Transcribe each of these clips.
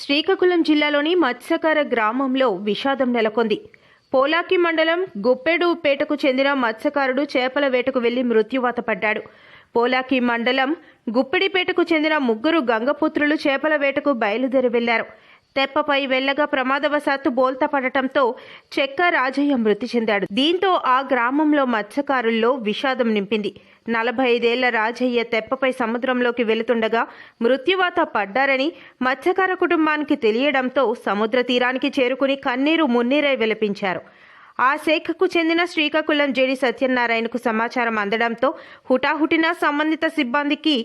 శ్రీకాకుళం జిల్లాలోని మత్స్యకార గ్రామంలో విషాదం నెలకొంది. పోలాకి మండలం గుప్పెడుపేటకు చెందిన మత్స్యకారుడు చేపల వేటకు వెళ్ళి మృత్యువాత పడ్డాడు. పోలాకి మండలం గుప్పిడిపేటకు చెందిన ముగ్గురు గంగపుత్రులు చేపల వేటకు బయలుదేరి వెళ్ళారు. తెప్పపై వెళ్ళగా ప్రమాదవశాత్తు బోల్తా పడటంతో చెక్క రాజయ్య మృతి చెందాడు. దీంతో ఆ గ్రామంలో మత్స్యకారుల్లో విషాదం నింపింది. నలభై ఐదేళ్ళ రాజయ్య తెప్పపై సముద్రంలోకి వెళుతుండగా మృత్యువాత పడ్డారని మత్స్యకార కుటుంబానికి తెలియడంతో సముద్ర తీరానికి చేరుకుని కన్నీరు మున్నీరై విలపించారు. ఆ శాఖకు చెందిన శ్రీకాకుళం జేడి సత్యనారాయణకు సమాచారం అందడంతో హుటాహుటిన సంబంధిత సిబ్బందికి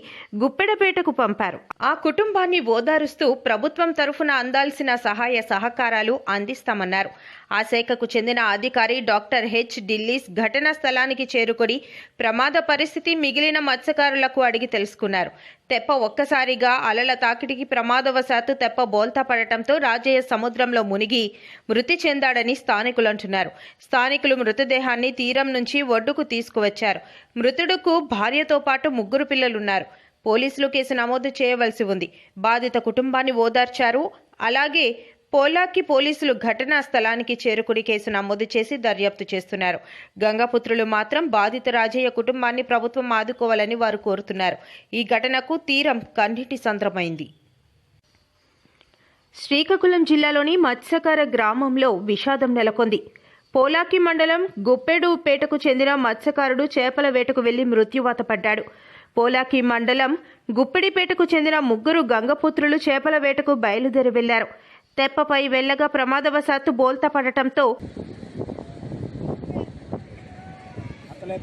గుప్పెడపేటకు పంపారు. ఆ కుటుంబాన్ని ఓదారుస్తూ ప్రభుత్వం తరఫున అందాల్సిన సహాయ సహకారాలు అందిస్తామన్నారు. ఆ శాఖకు చెందిన అధికారి డాక్టర్ హెచ్ ఢిల్లీస్ ఘటనా స్థలానికి చేరుకొని ప్రమాద పరిస్థితి మిగిలిన మత్స్యకారులకు అడిగి తెలుసుకున్నారు. తెప్ప ఒక్కసారిగా అలల తాకిడికి ప్రమాదవశాత్తు తెప్ప బోల్తా పడటంతో రాజయ్య సముద్రంలో మునిగి మృతి చెందాడని స్థానికులు అంటున్నారు. స్థానికులు మృతదేహాన్ని తీరం నుంచి ఒడ్డుకు తీసుకువచ్చారు. మృతుడుకు భార్యతో పాటు ముగ్గురు పిల్లలున్నారు. పోలీసులు కేసు నమోదు చేయవలసి ఉంది. బాధిత కుటుంబాన్ని ఓదార్చారు. అలాగే పోలాకి పోలీసులు ఘటనా స్థలానికి చేరుకుని కేసు నమోదు చేసి దర్యాప్తు చేస్తున్నారు. గంగాపుత్రులు మాత్రం బాధిత రాజయ్య కుటుంబాన్ని ప్రభుత్వం ఆదుకోవాలని వారు కోరుతున్నారు. ఈ ఘటనకు తీరం కన్నిటి సంద్రమైంది. శ్రీకాకుళం జిల్లాలోని మత్స్యకార గ్రామంలో విషాదం నెలకొంది. పోలాకి మండలం గుప్పెడుపేటకు చెందిన మత్స్యకారుడు చేపల వేటకు వెళ్ళి మృత్యువాత పడ్డాడు. పోలాకి మండలం గుప్పిడిపేటకు చెందిన ముగ్గురు గంగపుత్రులు చేపల వేటకు బయలుదేరి వెళ్ళారు. తెప్పపై వెళ్ళగా ప్రమాదవశాత్తు బోల్తా పడటంతో అసలే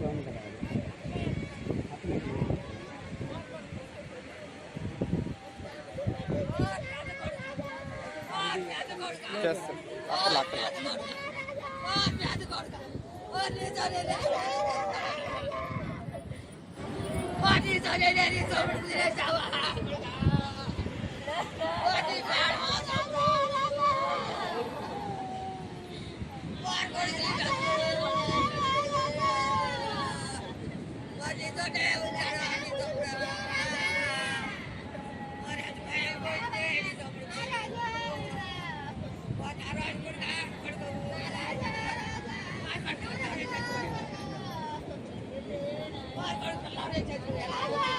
Allah!